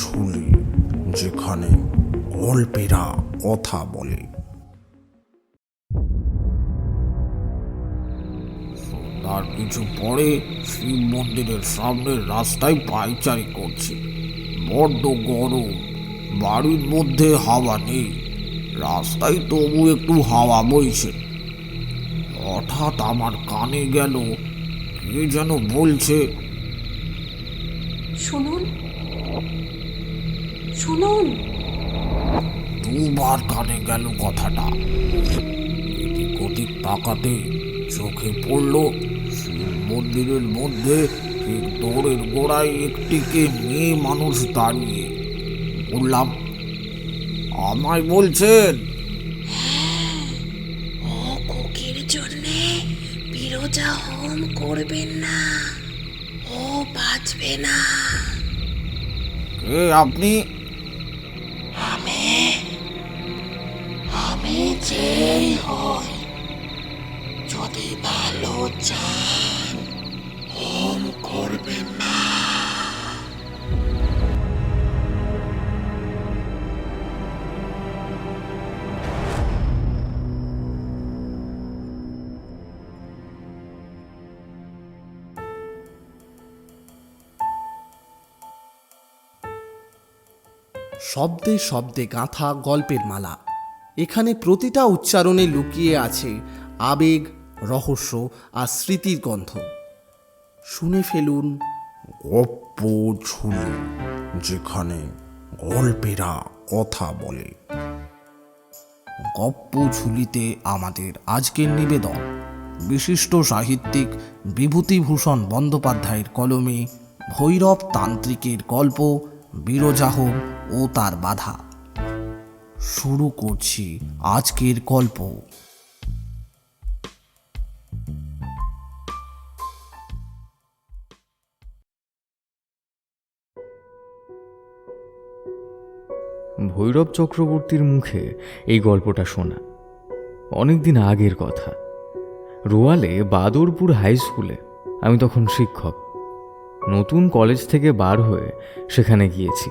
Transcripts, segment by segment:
ঝুলি যেখানে গল্পেরা কথা বলে। তার কিছু পরে শিব মন্দিরের সামনের রাস্তায় পাইচারি করছি। বড্ড গরম বাড়ির মধ্যে হাওয়া নেই। রাস্তায় তবু একটু হাওয়া বইছে। হঠাৎ আমার কানে গেল কে যেন বলছে শুনুন শুনুন। দুবার কানে গেল কথাটা। এদিক ওদিক তাকাতে চোখে পড়ল মন্দিরের মধ্যে ঠিক দৌড়ের গোড়ায় একটিকে মেয়ে মানুষ দাঁড়িয়ে। বললাম আমায় বলছেন? ও কোকির জন্যে বিরোজা হোম করবেন না। ও বাঁচবে না। কে আপনি? যেই হই যদি ভালো চান হোম করবেন না শব্দে শব্দে গাঁথা গল্পের মালা। এখানে প্রতিটা উচ্চারণে লুকিয়ে আছে আবেগ, রহস্য আর স্মৃতির গন্ধ। শুনে ফেলুন। গপ্প ঝুলি, যেখানে গল্পেরা কথা বলে। গপ্প ঝুলিতে আমাদের আজকের নিবেদন। বিশিষ্ট সাহিত্যিক বিভূতিভূষণ বন্দ্যোপাধ্যায়ের কলমে ভৈরব তান্ত্রিকের গল্প, বিরজাহ ও তার বাধা। শুরু করছি আজকের গল্প। ভৈরব চক্রবর্তীর মুখে এই গল্পটা শোনা। অনেকদিন আগের কথা। রোয়ালে বাদরপুর হাই স্কুলে আমি তখন শিক্ষক। নতুন কলেজ থেকে বার হয়ে সেখানে গিয়েছি।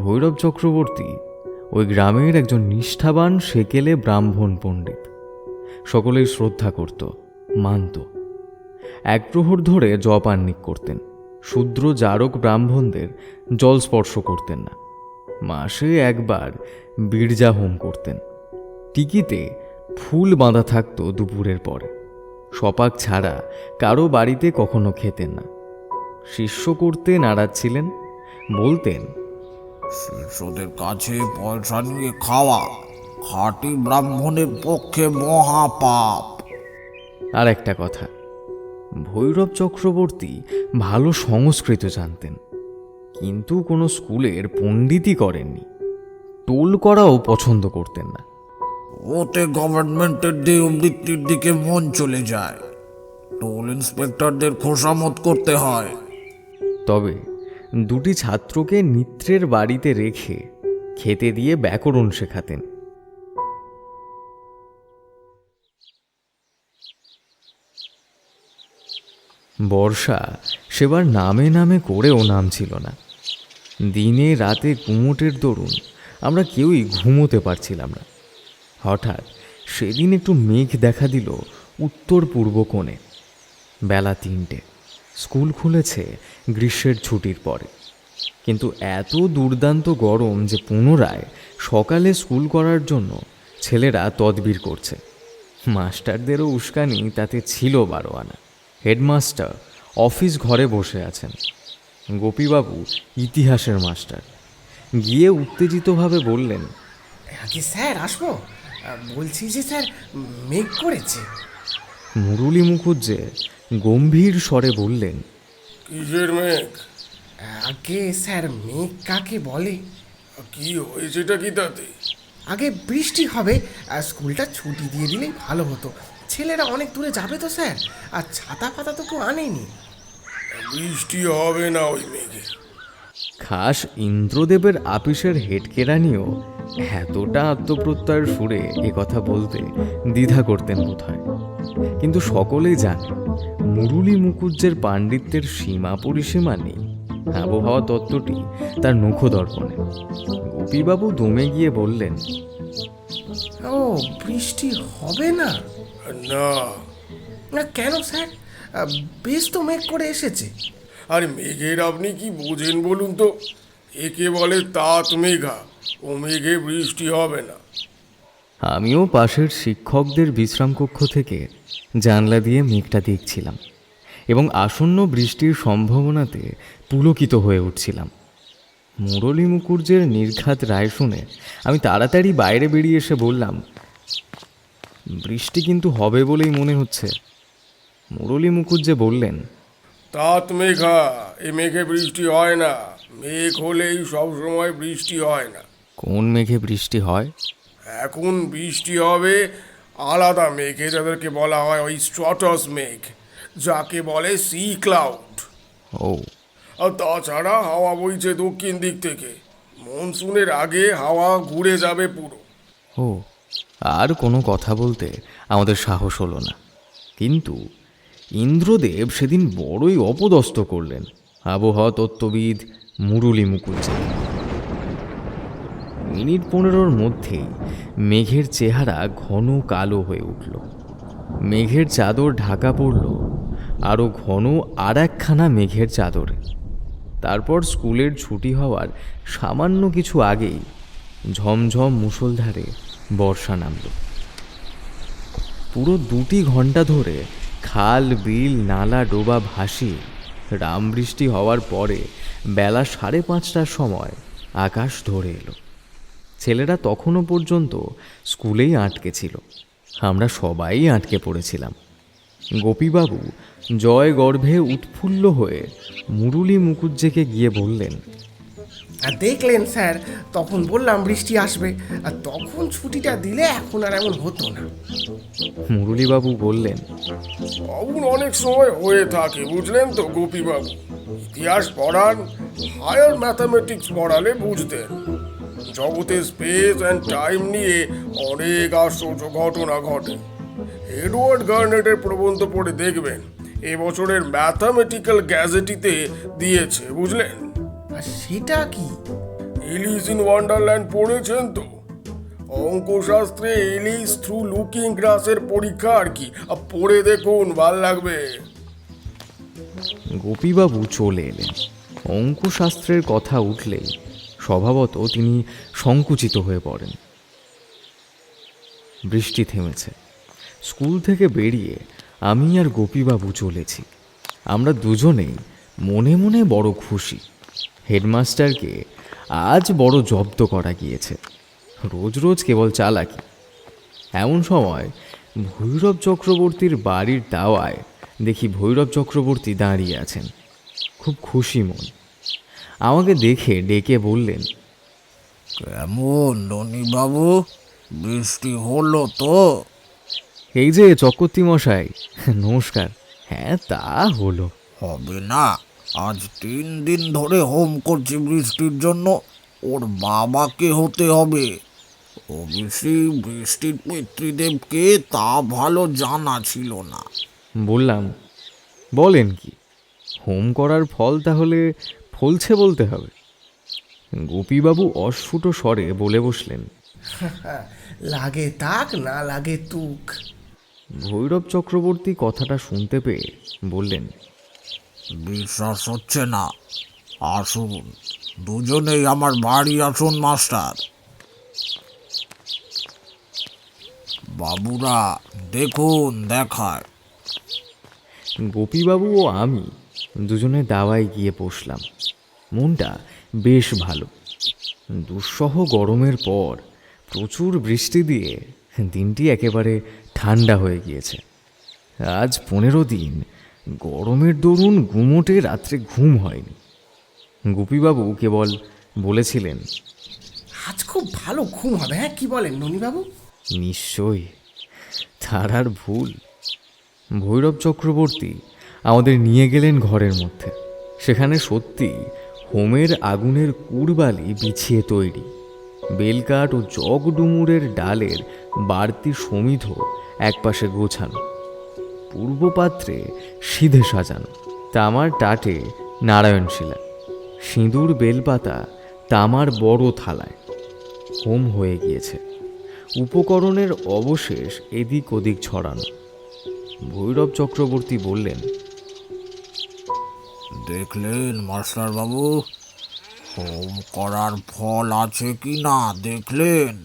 ভৈরব চক্রবর্তী ওই গ্রামের একজন নিষ্ঠাবান সেকেলে ব্রাহ্মণ পণ্ডিত। সকলেই শ্রদ্ধা করত, মানত। এক প্রহর ধরে জপান্নিক করতেন। শূদ্র জারক ব্রাহ্মণদের জল স্পর্শ করতেন না। মাসে একবার বীরজা হোম করতেন। টিকিতে ফুল বাঁধা থাকত দুপুরের পরে। সপাক ছাড়া কারও বাড়িতে কখনো খেতেন না। শিষ্য করতে নারাজ ছিলেন, বলতেন শিষ্যদের কাছে পয়সা নিয়ে খাওয়া খাঁটি ব্রাহ্মণের পক্ষে মহাপাপ। আর একটা কথা ভৈরব চক্রবর্তী ভালো সংস্কৃত জানতেন কিন্তু কোনো স্কুলের পণ্ডিতই করেননি। টোল করাও পছন্দ করতেন না। ওতে গভর্নমেন্টের দেহ বৃত্তির দিকে মন চলে যায়। টোল ইন্সপেক্টরদের খোসামত করতে হয়। তবে দুটি ছাত্রকে নিত্রের বাড়িতে রেখে খেতে দিয়ে ব্যাকরণ শেখাতেন। বর্ষা সেবার নামে নামে করেও নাম ছিল না। দিনে রাতে কুমোটের দরুন আমরা কেউই ঘুমোতে পারছিলাম না। হঠাৎ সেদিন একটু মেঘ দেখা দিল উত্তর পূর্ব কোণে। বেলা তিনটে। স্কুল খুলেছে গ্রীষ্মের ছুটির পরে। কিন্তু এত দুর্দান্ত গরম যে পুনরায় সকালে স্কুল করার জন্য ছেলেরা তদবির করছে। মাস্টারদেরও উস্কানি তাতে ছিল বারো আনা হেডমাস্টার অফিস ঘরে বসে আছেন। গোপীবাবু ইতিহাসের মাস্টার। গিয়ে উত্তেজিতভাবে বললেন কি স্যার আসব? বলছি যে স্যার মেঘ করেছে। মুরুলি মুখুজ্জে গম্ভীর স্বরে বললেন কিসের মেঘ? আগে স্যার মেঘ কাকে বলে? কি হয়েছেটা কি তাতে? আগে বৃষ্টি হবে আর স্কুলটা ছুটি দিয়ে দিলেই ভালো হতো। ছেলেরা অনেক দূরে যাবে তো স্যার আর ছাতা ফাতা তো কেউ আনেনি। বৃষ্টি হবে না ওই মেঘে। খাস ইন্দ্রদেবের আপিসের হেডকেরানিও এতটা আত্মপ্রত্যয়ের সুরে এ কথা বলতে দ্বিধা করতেন বোধহয়। কিন্তু সকলেই জানে মুরুলি মুকুজ্জের পাণ্ডিত্যের সীমা পরিসীমা নেই। আবহাওয়া তত্ত্বটি তার নখ দর্পণে গোপীবাবু দমে গিয়ে বললেন ও বৃষ্টি হবে না? না। না কেন স্যার? বেশ তো মেঘ করে এসেছে। আর মেঘের আপনি কি বোঝেন বলুন তো? একে বলে তাঁত মেঘা ও মেঘে বৃষ্টি হবে না। আমিও পাশের শিক্ষকদের বিশ্রাম কক্ষ থেকে জানলা দিয়ে মেঘটা দেখছিলাম এবং আসন্ন বৃষ্টির সম্ভাবনাতে পুলকিত হয়ে উঠছিলাম। মুরলী মুকুর্জের নির্ঘাত রায় শুনে আমি তাড়াতাড়ি বাইরে বেরিয়ে এসে বললাম বৃষ্টি কিন্তু হবে বলেই মনে হচ্ছে। মুরলী মুকুর্জে বললেন তাঁত মেঘা এ মেঘে বৃষ্টি হয় না। মেঘ হলেই সবসময় বৃষ্টি হয় না। কোন মেঘে বৃষ্টি হয়? এখন বৃষ্টি হবে আলাদা মেঘে যাদেরকে বলা হয় ওই স্ট্রটস মেঘ যাকে বলে সি ক্লাউড ও। আর তাছাড়া হাওয়া বইছে দক্ষিণ দিক থেকে। মনসুনের আগে হাওয়া ঘুরে যাবে পুরো। ও আর কোনো কথা বলতে আমাদের সাহস হলো না। কিন্তু ইন্দ্রদেব সেদিন বড়ই অপদস্থ করলেন। আবহাওয়া তত্ত্ববিদ মুরলী মুকুলজি মিনিট পনেরোর মধ্যেই মেঘের চেহারা ঘন কালো হয়ে উঠল। মেঘের চাদর ঢাকা পড়ল, আরও ঘন আর একখানা মেঘের চাদরে। তারপর স্কুলের ছুটি হওয়ার সামান্য কিছু আগেই ঝমঝম মুষলধারে বর্ষা নামল। পুরো দুটি ঘণ্টা ধরে খাল, বিল, নালা, ডোবা ভাসিয়ে রাম বৃষ্টি হওয়ার পরে বেলা সাড়ে পাঁচটার সময় আকাশ ধরে এলো। ছেলেরা তখনও পর্যন্ত স্কুলেই আটকে ছিল। আমরা সবাই আটকে পড়েছিলাম। গোপীবাবু জয় গর্ভে উৎফুল্ল হয়ে মুরুলি মুকুজ্জেকে গিয়ে বললেন আর দেখলেন স্যার তখন বললাম বৃষ্টি আসবে আর তখন ছুটিটা দিলে এখন আর এমন হতো না। মুরুলিবাবু বললেন অমন অনেক সময় হয়ে থাকে বুঝলেন তো গোপীবাবু? ইতিহাস পড়ান হায়ার ম্যাথামেটিক্স পড়ালে বুঝতেন। জগতে স্পেস অ্যান্ড টাইম নিয়ে অনেক আশ্চর্য ঘটনা ঘটে। এডওয়ার্ড গার্নেটের প্রবন্ধ পড়ে দেখবেন। এবছরের ম্যাথামেটিক্যাল গ্যাজেটিতে দিয়েছে বুঝলেন? আর সেটা কি? এলিস ইন ওয়ান্ডারল্যান্ড পড়েছেন তো? অঙ্কশাস্ত্রে এলিস থ্রু লুকিং গ্লাসের পরীক্ষা আর কি। আর পড়ে দেখুন ভালো লাগবে। গোপীবাবু চলে এলেন। অঙ্কশাস্ত্রের কথা উঠলেই স্বভাবত তিনি সংকুচিত হয়ে পড়েন। বৃষ্টি থেমেছে। স্কুল থেকে বেরিয়ে আমি আর গোপীবাবু চলেছি। আমরা দুজনেই মনে মনে বড় খুশি। হেডমাস্টারকে আজ বড় জব্দ করা গিয়েছে। রোজ রোজ কেবল চালাকি। এমন সময় ভৈরব চক্রবর্তীর বাড়ির দাওয়ায় দেখি ভৈরব চক্রবর্তী দাঁড়িয়ে আছেন। খুব খুশি মন। আমাকে দেখে ডেকে বললেন কেমন বাবু বৃষ্টি হলো তো? এই যে চক্রবর্তী মশাই নমস্কার। হ্যাঁ তা হলো। হবে না আজ তিন দিন ধরে হোম করছি বৃষ্টির জন্য ওর বাবাকে হতে হবে। অবশ্যই বৃষ্টির পিতৃদেবকে তা ভালো জানা ছিল না। বললাম বলেন কি হোম করার ফল তাহলে ফলছে বলতে হবে। গোপীবাবু অস্ফুট স্বরে বলে বসলেন। লাগে তাক না লাগে তুক। ভৈরব চক্রবর্তী কথাটা শুনতে পেয়ে বললেন বিশ্বাস হচ্ছে না। আসুন দুজনেই আমার বাড়ি আসুন মাস্টার। বাবুরা দেখুন দেখায়। গোপীবাবু ও আমি দুজনে দাওয়ায় গিয়ে বসলাম। মনটা বেশ ভালো। দুঃসহ গরমের পর প্রচুর বৃষ্টি দিয়ে দিনটি একেবারে ঠান্ডা হয়ে গিয়েছে। আজ পনেরো দিন গরমের দরুন গুমোটে রাত্রে ঘুম হয়নি। গোপীবাবু কেবল বলেছিলেন আজ খুব ভালো ঘুম হবে হ্যাঁ কি বলেন ননীবাবু? নিশ্চয়ই তার আর ভুল। ভৈরব চক্রবর্তী আমাদের নিয়ে গেলেন ঘরের মধ্যে। সেখানে সত্যি হোমের আগুনের কুড়বালি বিছিয়ে তৈরি। বেলকাঠ ও জগডুমুরের ডালের বাড়তি সমিধ একপাশে গোছানো। পূর্ব পাত্রে সিধে সাজানো। তামার টাটে নারায়ণশিলা। সিঁদুর বেলপাতা তামার বড় থালায়। হোম হয়ে গিয়েছে। উপকরণের অবশেষ এদিক ওদিক ছড়ানো। ভৈরব চক্রবর্তী বললেন দেখলেন মাস্টার বাবু? হোম করার ফল আছে কি না? দেখলেন?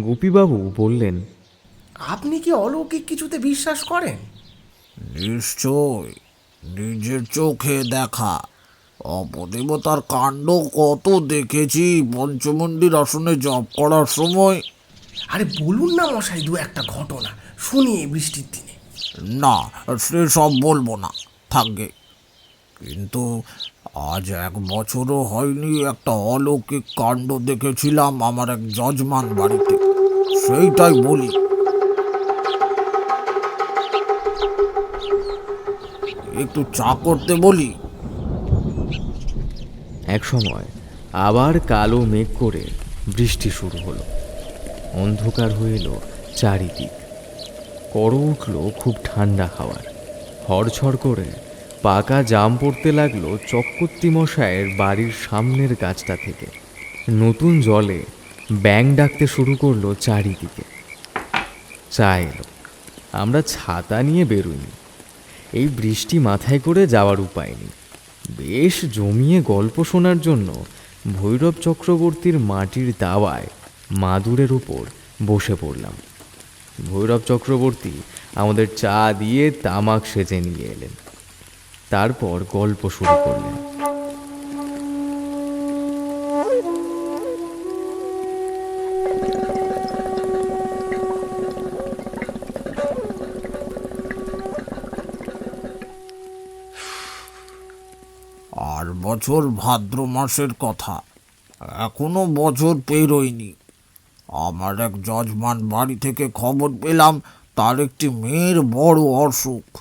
গোপীবাবু বললেন আপনি কি অলৌকিক কিছুতে বিশ্বাস করেন? নিশ্চয়। নিজের চোখে দেখা। অপদেবতার কাণ্ড কত দেখেছি। পঞ্চমন্দির আসনে জপ করার সময়। আরে বলুন না মশাই দু একটা ঘটনা। শুনি এই বৃষ্টির দিনে। না সে সব বলব না। থাকবে কিন্তু আজ এক বছরও হয়নি একটা অলৌকিক কাণ্ড দেখেছিলাম আমার এক যজমান বাড়িতে। সেইটাই বলি। একটু চা করতে বলি। এক সময় আবার কালো মেঘ করে বৃষ্টি শুরু হলো। অন্ধকার হয়ে এলো চারিদিক। করো উঠল খুব ঠান্ডা হাওয়ার। হড়ছড় করে পাকা জাম পড়তে লাগল চক্কর্তি মশায়ের বাড়ির সামনের গাছটা থেকে। নতুন জলে ব্যাং ডাকতে শুরু করল চারিদিকে। চা এলো। আমরা ছাতা নিয়ে বেরোইনি। এই বৃষ্টি মাথায় করে যাওয়ার উপায় নেই। বেশ জমিয়ে গল্প শোনার জন্য ভৈরব চক্রবর্তীর মাটির দাওয়ায় মাদুরের উপর বসে পড়লাম। ভৈরব চক্রবর্তী আমাদের চা দিয়ে তামাক সেজে নিয়ে এলেন। তারপর গল্প শুরু করলেন। আর বছর ভাদ্র মাসের কথা। এখনও বছর পেরোয়নি। আমার এক যজমান বাড়ি থেকে খবর পেলাম, তার একটি মেয়ের বড় অসুখ।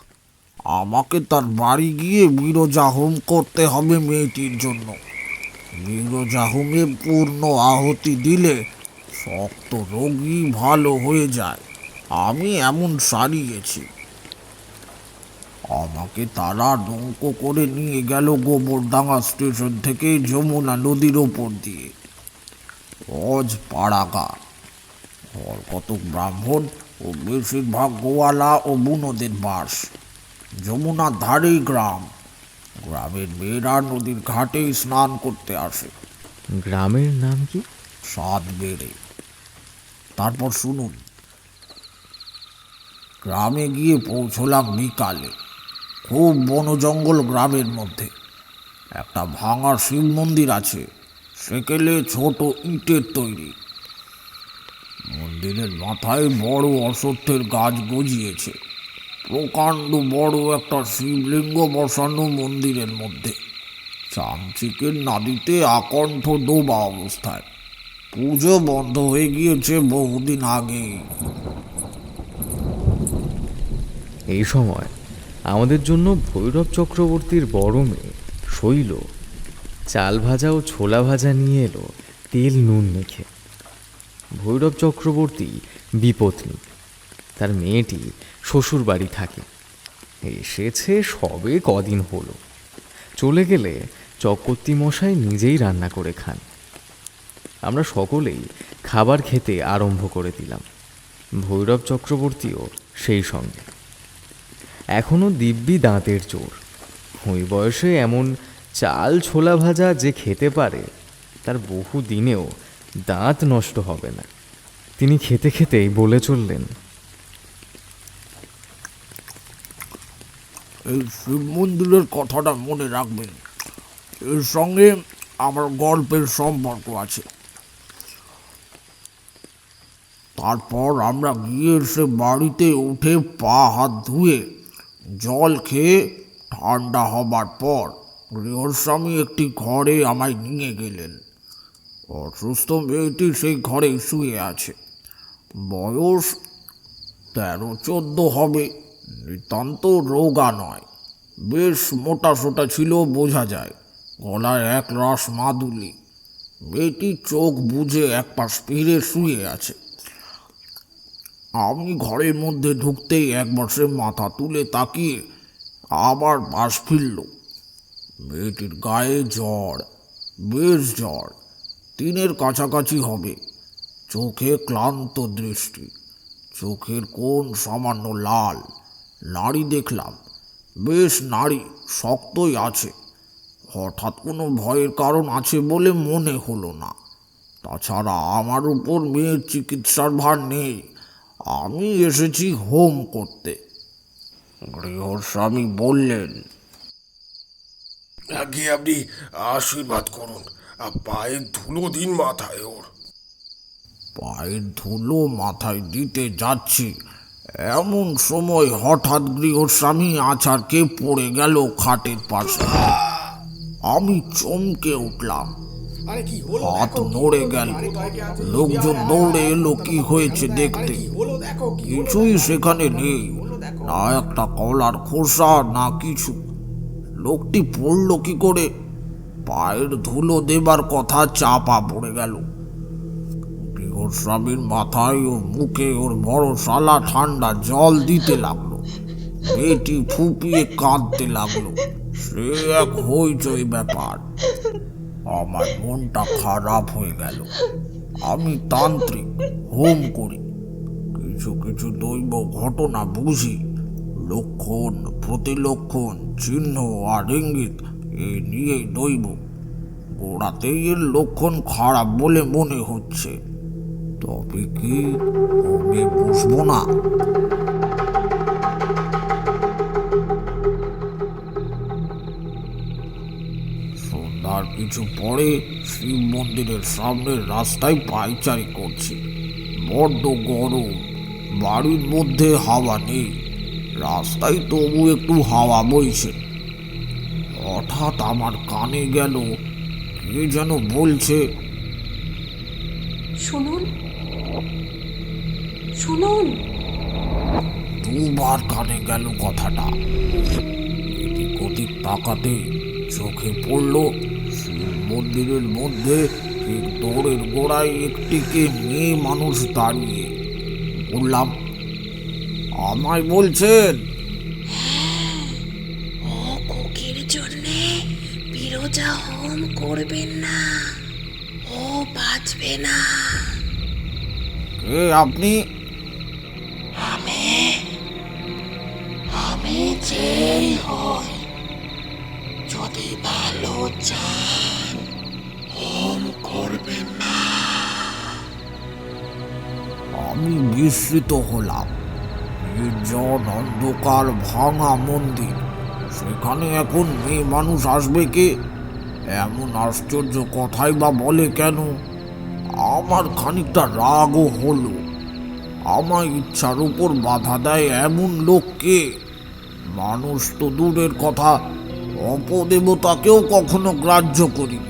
আমাকে তার বাড়ি গিয়ে বিরজা হোম করতে হবে মেয়েটির জন্য। বিরজা হোমে পূর্ণ আহতি দিলে শক্ত রোগী ভালো হয়ে যায়। আমি এমন সারিয়েছি আমাকে তারা নৌকো করে নিয়ে গেল গোবরডাঙ্গা স্টেশন থেকে যমুনা নদীর ওপর দিয়ে। অজ ঘর কতক ব্রাহ্মণ ও বেশিরভাগ গোয়ালা ও বুনোদের বাস। যমুনার ধারেই গ্রাম। গ্রামের মেয়েরা নদীর ঘাটেই স্নান করতে আসে। গ্রামের নাম কি? স্বাদ বেড়ে। তারপর শুনুন। গ্রামে গিয়ে পৌঁছলাম বিকালে। খুব বন জঙ্গল গ্রামের মধ্যে। একটা ভাঙা শিব মন্দির আছে। সেকেলে ছোট ইটের তৈরি। মন্দিরের মাথায় বড় অশ্বত্থের গাছ গজিয়েছে। প্রকাণ্ড বড় একটা শিবলিঙ্গ বসানো মন্দিরের মধ্যে। চামচিকের নাদিতে আকণ্ঠ ডোবা অবস্থায়। পুজো বন্ধ হয়ে গিয়েছে বহুদিন আগে এই সময় আমাদের জন্য ভৈরব চক্রবর্তীর বড় মেয়ে শৈল চাল ভাজা ও ছোলা ভাজা নিয়ে এলো তেল নুন মেখে। ভৈরব চক্রবর্তী বিপত্নী। তার মেয়েটি শ্বশুর বাড়ি থাকে। এসেছে সবে কদিন হলো। চলে গেলে চকর্তি মশাই নিজেই রান্না করে খান। আমরা সকলেই খাবার খেতে আরম্ভ করে দিলাম। ভৈরব চক্রবর্তীও সেই সঙ্গে। এখনও দিব্যি দাঁতের চোর। ওই বয়সে এমন চাল ছোলা ভাজা যে খেতে পারে, তার বহু দিনেও দাঁত নষ্ট হবে না। তিনি খেতে খেতেই বলে চললেন এই শিব মন্দিরের কথাটা মনে রাখবেন। এর সঙ্গে আমার গল্পের সম্পর্ক আছে। তারপর আমরা গিয়ে সে বাড়িতে উঠে পা হাত ধুয়ে জল খেয়ে ঠান্ডা হবার পর গৃহস্বামী একটি ঘরে আমায় নিয়ে গেলেন। অসুস্থ মেয়েটি সেই ঘরে শুয়ে আছে। বয়স তেরো, চোদ্দ হবে। নিতান্ত রোগা নয়। বেশ মোটা সোটা ছিল, বোঝা যায়। গলায় এক রাস মাদুলি। মেয়েটি চোখ বুঝে এক পাশ ফিরে শুয়ে আছে। আমি ঘরের মধ্যে ঢুকতেই একবার সে মাথা তুলে তাকিয়ে আবার পাশ ফিরল। মেয়েটির গায়ে জ্বর, বেশ জ্বর। তিনের কাছাকাছি হবে। চোখে ক্লান্ত দৃষ্টি। চোখের কোণ সামান্য লাল। নাড়ি দেখলাম। বেশ নাড়ি শক্তই আছে। হঠাৎ কোনো ভয়ের কারণ আছে বলে মনে হলো না। তাছাড়া আমার উপর মেয়ের চিকিৎসার ভার নেই। আমি এসেছি হোম করতে। গৃহস্বামী বললেন আগে আপনি আশীর্বাদ করুন। আর পায়ের ধুলো দিন মাথায় ওর। পায়ের ধুলো মাথায় দিতে যাচ্ছি। এমন সময় হঠাৎ গৃহস্বামী আচারকে পড়ে গেল খাটের পাশে। আমি চমকে উঠলাম। হাত নড়ে গেল। লোকজন দৌড়ে এলো কি হয়েছে দেখতে। কিছুই সেখানে নেই। না একটা কলার খোসা না কিছু। লোকটি পড়ল কি করে? পায়ের ধুলো দেবার কথা চাপা পড়ে গেল। গৃহস্বামীর মাথায় ও মুখে ওর বড় শালা ঠান্ডা জল দিতে লাগল। বেটি ফুপিয়ে কাঁদতে লাগল। সে এক হইচই ব্যাপার। আমার মনটা খারাপ হয়ে গেল। আমি তান্ত্রিক, হোম করি। কিছু কিছু দৈব ঘটনা বুঝি। লক্ষণ, প্রতিলক্ষণ, চিহ্ন আর ইঙ্গিত এই নিয়েই দৈব। গোড়াতেই এর লক্ষণ খারাপ বলে মনে হচ্ছে। তবে কি হোমে বসবো না? সন্ধ্যার কিছু পরে শিব মন্দিরের সামনের রাস্তায় পাইচারি করছি। বড্ড গরম, বাড়ির মধ্যে হাওয়া নেই। রাস্তায় তবু একটু হাওয়া বইছে। হঠাৎ আমার কানে গেল, কে যেন বলছে, শুনুন শুনুন। দুবার কানে গেল কথাটা। এদিক ওদিক তাকাতে চোখে পড়ল মন্দিরের মধ্যে ঠিক দৌড়ের গোড়ায় একটিকে মেয়ে মানুষ দাঁড়িয়ে। বললাম আমায় বলছেন? ও কুকির জন্যে বিরোজা হোম করবেন না। ও বাঁচবে না। কে আপনি? যেই হই যদি ভালো চান, হোম আমি বিস্মিত হলাম। নির্জন অন্ধকার ভাঙা মন্দির। সেখানে এখন মেয়ে মানুষ আসবে কে? এমন আশ্চর্য কথাই বা বলে কেন? আমার খানিকটা রাগও হলো। আমার ইচ্ছার উপর বাধা দেয় এমন লোককে মানুষ তো দূরের কথা, অপদেবতাকেও কখনো গ্রাহ্য করিনি।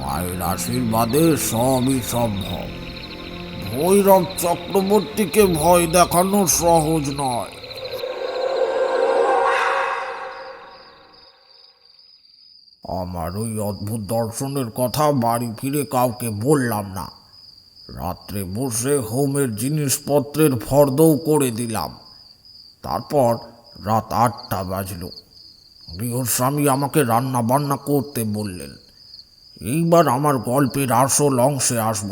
মায়ের আশীর্বাদে সবই সম্ভব। ভৈরব চক্রবর্তীকে ভয় দেখানো সহজ নয়। আমার ওই অদ্ভুত দর্শনের কথা বাড়ি ফিরে কাউকে বললাম না। রাত্রে বসে হোমের জিনিসপত্রের ফর্দও করে দিলাম। তারপর রাত আটটা বাজলো। গৃহস্বামী আমাকে রান্না বান্না করতে বললেন, এইবার আমার গল্পের আসল অংশে আসব।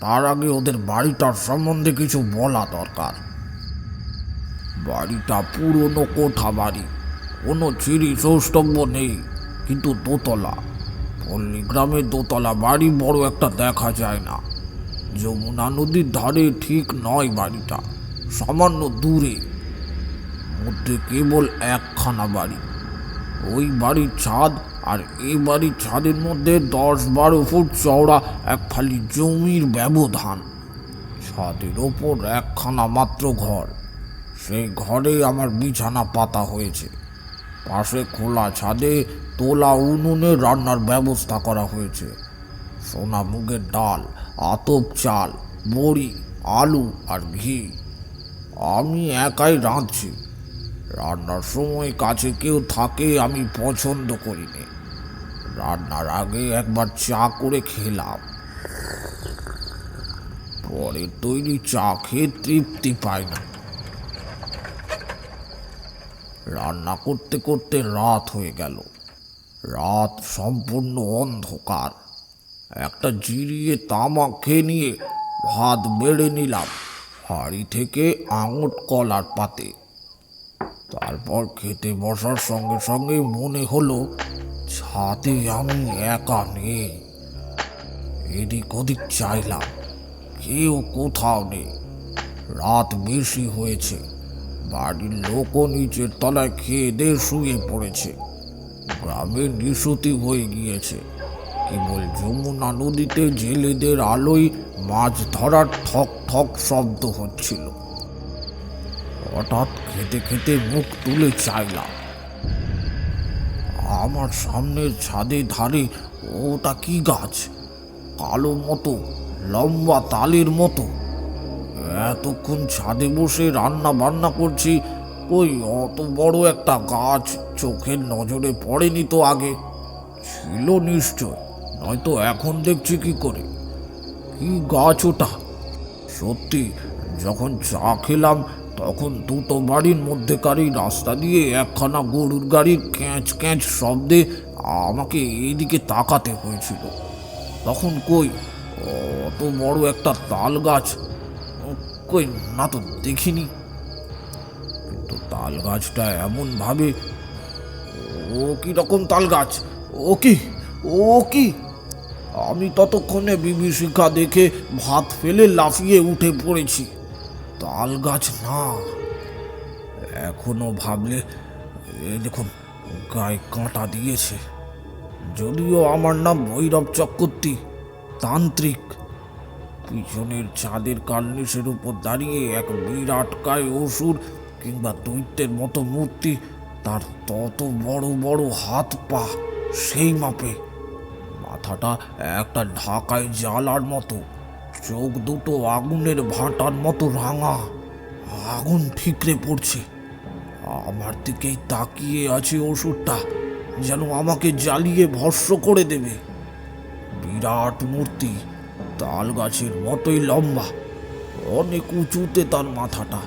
তার আগে ওদের বাড়িটার সম্বন্ধে কিছু বলা দরকার। বাড়িটা পুরনো কোঠা বাড়ি, কোনো চিরি সৌষ্ঠব্য নেই, কিন্তু দোতলা। পল্লী গ্রামে দোতলা বাড়ি বড় একটা দেখা যায় না। যমুনা নদীর ধারে ঠিক নয় বাড়িটা, সামান্য দূরে। মধ্যে কেবল একখানা বাড়ি। ওই বাড়ির ছাদ আর এই বাড়ির ছাদের মধ্যে দশ বারো ফুট চওড়া এক ফালি জমির ব্যবধান। ছাদের ওপর একখানা মাত্র ঘর। সেই ঘরে আমার বিছানা পাতা হয়েছে। পাশে খোলা ছাদে তোলা উনুনে রান্নার ব্যবস্থা করা হয়েছে। সোনা মুগের ডাল, আতপ চাল, বড়ি, আলু আর ঘি। আমি একাই রাঁধছি। রান্নার সময় কাছে কেউ থাকে, আমি পছন্দ করি নে রান্নার আগে একবার চা করে খেলাম। পরে তৈরি চা খেয়ে তৃপ্তি পাই না। রান্না করতে করতে রাত হয়ে গেল। রাত সম্পূর্ণ অন্ধকার। একটা জিরিয়ে তামাক খেয়ে নিয়ে ভাত বেড়ে নিলাম। হাঁড়ি থেকে আঙট কলার পাতে। তারপর খেতে বসার সঙ্গে সঙ্গে মনে হলো, ছাদে আমি একা নেই। এদিক ওদিক চাইলাম, কেউ কোথাও নেই। রাত বেশি হয়েছে, বাড়ির লোকও নিচের তলায় খেয়ে দিয়ে শুয়ে পড়েছে। গ্রামে নিশুতি হয়ে গিয়েছে, কেবল যমুনা নদীতে জেলেদের আলোয় মাছ ধরার ঠক ঠক শব্দ হচ্ছিল। হঠাৎ খেতে খেতে মুখ তুলে চাইলাম। আমার সামনের ছাদে ধারে ওটা কি গাছ? কালো মতো, লম্বা তালের মতো। এতক্ষণ ছাদে বসে রান্না বান্না করছি, ওই অত বড় একটা গাছ চোখের নজরে পড়েনি তো আগে। ছিল নিশ্চয়, নয়তো এখন দেখছি কি করে। কি গাছ ওটা? সত্যি, যখন চা খেলাম তখন দুটো বাড়ির মধ্যেকারই রাস্তা দিয়ে একখানা গরুর গাড়ির ক্যাঁচ ক্যাঁচ শব্দে আমাকে এইদিকে তাকাতে হয়েছিল। তখন কই, অত বড় একটা তাল গাছ কই না তো দেখিনি। কিন্তু তাল গাছটা এমন ভাবে ও কি রকম তাল গাছ ও কি ও কি? আমি ততক্ষণে বিভীষিকা দেখে ভাত ফেলে লাফিয়ে উঠে পড়েছি। তাল গাছ না। এখনও ভাবলে দেখুন, গায়ে কাঁটা দিয়েছে। যদিও আমার নাম ভৈরব চক্রবর্তী, তান্ত্রিক। পিছনের চাঁদের কার্নিসের উপর দাঁড়িয়ে এক বিরাট কায় অসুর কিংবা দৈত্যের মতো মূর্তি, তার তত বড় বড় হাত পা সেই মাপে। মাথাটা একটা ঢাকায় জ্বালার মতো। চোখ দুটো আগুনের ভাটার মতো রাঙা। আগুন ঠিকরে পড়ছে। আমার দিকেই তাকিয়ে আছে ওষুধটা যেন আমাকে জ্বালিয়ে ভস্য করে দেবে। বিরাট মূর্তি তাল গাছের মতোই লম্বা, অনেক উঁচুতে তার মাথাটা,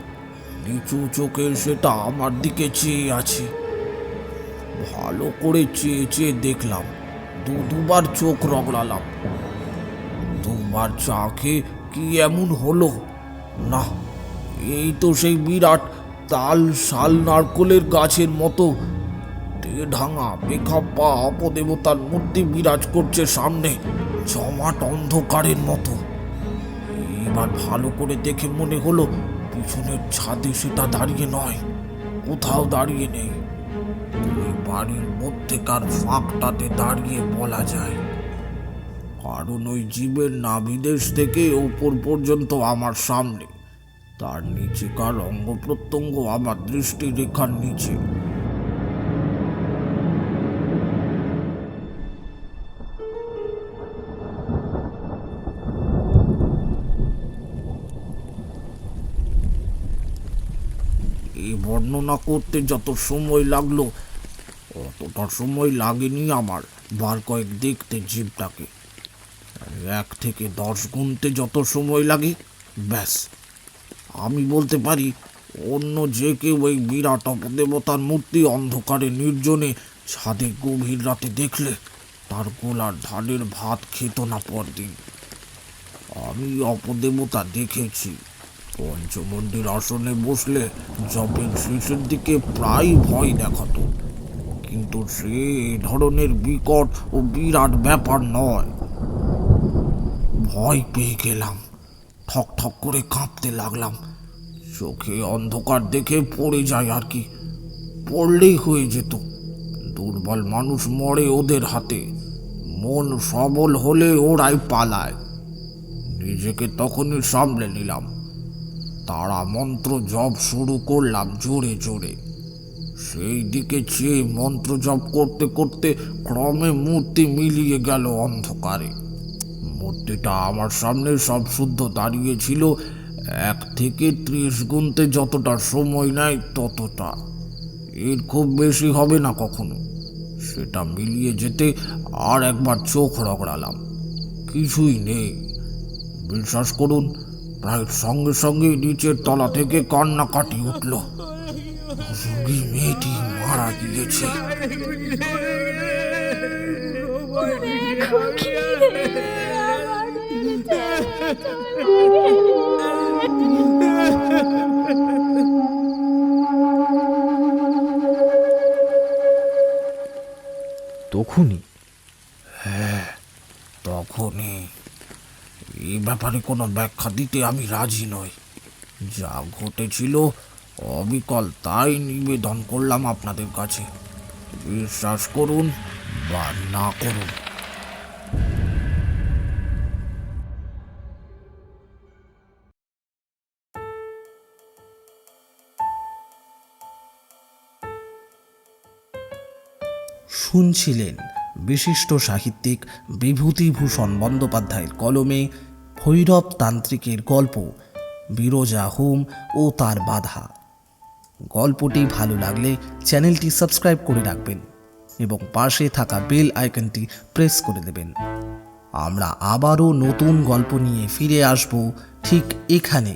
নিচু চোখের সেটা আমার দিকে চেয়ে আছে। ভালো করে চেয়ে চেয়ে দেখলাম দু দুবার চোখ রগড়ালাম। দুবার চা খেয়ে কি এমন হলো? না, এই তো সেই বিরাট তাল শাল নারকোলের গাছের মতো। ঢাঙা বেখাপ্পা, অপদেবতার মূর্তি বিরাজ করছে সামনে, জমাট অন্ধকারের মতো। এবার ভালো করে দেখে মনে হলো, পিছনের ছাদে সেটা দাঁড়িয়ে নয়, কোথাও দাঁড়িয়ে নেই। বাড়ির মধ্যেকার ফাঁকটাতে দাঁড়িয়ে বলা যায়। কারণ ওই জীবের নাভিদেশ থেকে ওপর পর্যন্ত আমার সামনে। তার নিচেকার অঙ্গ প্রত্যঙ্গ আমার দৃষ্টি রেখার নিচে। এই বর্ণনা করতে যত সময় লাগল, অতটা সময় লাগেনি আমার। বার কয়েক দেখতে জীবটাকে। এক থেকে দশ গুনতে যত সময় লাগে, ব্যাস। আমি বলতে পারি, অন্য যে কেউ ওই বিরাট অপদেবতার মূর্তি অন্ধকারে নির্জনে ছাদে গভীর রাতে দেখলে তার গোলার ধানের ভাত খেত না পরদিন। আমি অপদেবতা দেখেছি। পঞ্চমন্দির আসনে বসলে জপের শেষের দিকে প্রায় ভয় দেখাতো। কিন্তু সে ধরনের বিকট ও বিরাট ব্যাপার নয়। ভয় পেয়ে গেলাম। ঠক ঠক করে কাঁপতে লাগলাম। চোখে অন্ধকার দেখে পড়ে যায় আর কি। পড়লেই হয়ে যেত। দুর্বল মানুষ মরে ওদের হাতে। মন সবল হলে ওরাই পালায়। নিজেকে তখনই সামলে নিলাম। তারা মন্ত্র জপ শুরু করলাম জোরে জোরে। সেই দিকে চেয়ে মন্ত্র জপ করতে করতে ক্রমে মূর্তি মিলিয়ে গেল অন্ধকারে। মূর্তিটা আমার সামনে সব শুদ্ধ দাঁড়িয়েছিল এক থেকে ত্রিশ গুনতে যতটা সময় নেয় ততটা। এর খুব বেশি হবে না কখনো। সেটা মিলিয়ে যেতে আর একবার চোখ রগড়ালাম। কিছুই নেই। বিশ্বাস করুন, প্রায় সঙ্গে সঙ্গে নিচের তলা থেকে কান্না কান্নাকাটি উঠল। মেয়েটি মারা গিয়েছে। তখনই হ্যাঁ তখনই এই ব্যাপারে কোনো ব্যাখ্যা দিতে আমি রাজি নই। যা ঘটেছিল, অবিকল তাই নিবেদন করলাম আপনাদের কাছে। বিশ্বাস করুন বা না করুন। শুনছিলেন বিশিষ্ট সাহিত্যিক বিভূতিভূষণ বন্দ্যোপাধ্যায়ের কলমে ভৈরব তান্ত্রিকের গল্প, বিরোজা হোম ও তার বাধা। গল্পটি ভালো লাগলে চ্যানেলটি সাবস্ক্রাইব করে রাখবেন এবং পাশে থাকা বেল আইকনটি প্রেস করে দেবেন। আমরা আবারও নতুন গল্প নিয়ে ফিরে আসব ঠিক এখানে।